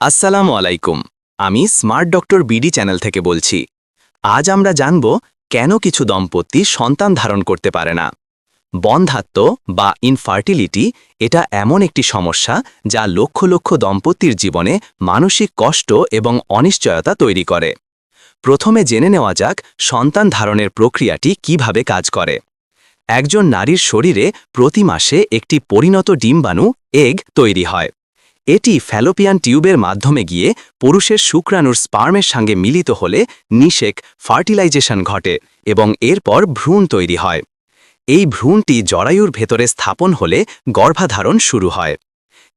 আসসালামু আলাইকুম। আমি স্মার্ট ডক্টর বিডি চ্যানেল থেকে বলছি, আজ আমরা জানব কেন কিছু দম্পতি সন্তান ধারণ করতে পারে না। বন্ধাত্ম বা ইনফার্টিলিটি এটা এমন একটি সমস্যা যা লক্ষ লক্ষ দম্পতির জীবনে মানসিক কষ্ট এবং অনিশ্চয়তা তৈরি করে। প্রথমে জেনে নেওয়া যাক সন্তান ধারণের প্রক্রিয়াটি কীভাবে কাজ করে। একজন নারীর শরীরে প্রতি মাসে একটি পরিণত ডিম্বাণু, এগ, তৈরি হয়। এটি ফ্যালোপিয়ান টিউবের মাধ্যমে গিয়ে পুরুষের শুক্রাণুর স্পার্মের সঙ্গে মিলিত হলে নিষেক ফার্টিলাইজেশন ঘটে এবং এরপর ভ্রূণ তৈরি হয়। এই ভ্রূণটি জরায়ুর ভেতরে স্থাপন হলে গর্ভাধারণ শুরু হয়।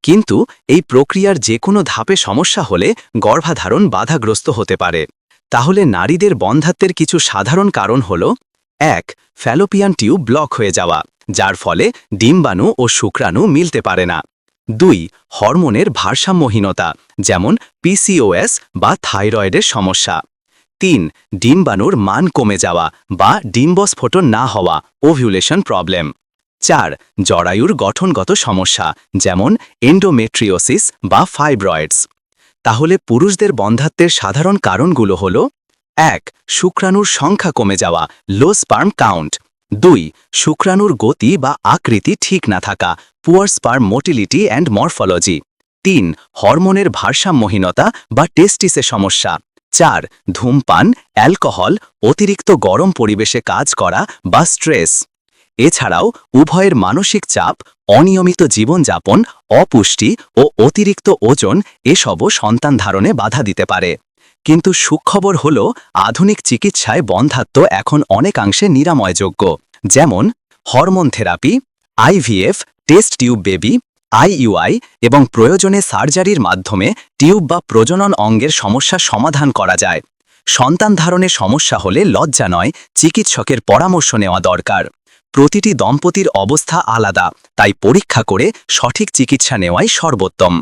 কিন্তু এই প্রক্রিয়ার যে কোনো ধাপে সমস্যা হলে গর্ভাধারণ বাধাগ্রস্ত হতে পারে। তাহলে নারীদের বন্ধাত্বের কিছু সাধারণ কারণ হল, এক, ফ্যালোপিয়ান টিউব ব্লক হয়ে যাওয়া, যার ফলে ডিম্বাণু ও শুক্রাণু মিলতে পারে না। দুই, হরমোনের ভারসাম্যহীনতা, যেমন পিসিওএস বা থাইরয়েডের সমস্যা। তিন, ডিম্বাণুর মান কমে যাওয়া বা ডিম্বস্ফোটন না হওয়া, ওভিউলেশন প্রবলেম। চার, জরায়ুর গঠনগত সমস্যা, যেমন এন্ডোমেট্রিওসিস বা ফাইব্রয়েডস। তাহলে পুরুষদের বন্ধাত্বের সাধারণ কারণগুলো হল, এক, শুক্রাণুর সংখ্যা কমে যাওয়া, লো স্পার্ম কাউন্ট। দুই, শুক্রাণুর গতি বা আকৃতি ঠিক না থাকা, poor sperm motility and morphology. তিন, হরমোনের ভারসাম্যহীনতা বা টেস্টিসে সমস্যা। চার, ধূমপান, অ্যালকোহল, অতিরিক্ত গরম পরিবেশে কাজ করা বা স্ট্রেস। এছাড়াও, উভয়ের মানসিক চাপ, অনিয়মিত জীবনযাপন, অপুষ্টি ও অতিরিক্ত ওজন এসবও সন্তান ধারণে বাধা দিতে পারে। কিন্তু সুখবর হল, আধুনিক চিকিৎসায় বন্ধাত্ম এখন অনেকাংশে নিরাময়যোগ্য। যেমন, hormone therapy IVF test tube baby IUI এবং প্রয়োজনে সার্জারির মাধ্যমে টিউব বা প্রজনন অঙ্গের সমস্যা সমাধান করা যায়। সন্তান ধারণে সমস্যা হলে লজ্জা নয়, চিকিৎসকের পরামর্শ নেওয়া দরকার। প্রতিটি দম্পতির অবস্থা আলাদা, তাই পরীক্ষা করে সঠিক চিকিৎসা নেওয়াই সর্বোত্তম।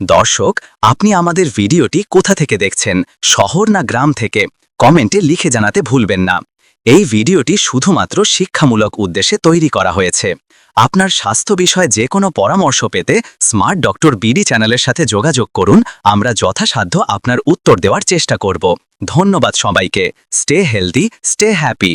দর্শক, আপনি আমাদের ভিডিওটি কোথা থেকে দেখছেন, শহর না গ্রাম থেকে? কমেন্টে লিখে জানাতে ভুলবেন না। এই ভিডিওটি শুধুমাত্র শিক্ষামূলক উদ্দেশ্যে তৈরি করা হয়েছে। আপনার স্বাস্থ্য বিষয়ে যে কোনো পরামর্শ পেতে স্মার্ট ডক্টর বিডি চ্যানেলের সাথে যোগাযোগ করুন, আমরা যথাসাধ্য আপনার উত্তর দেওয়ার চেষ্টা করব। ধন্যবাদ সবাইকে। Stay healthy, stay happy.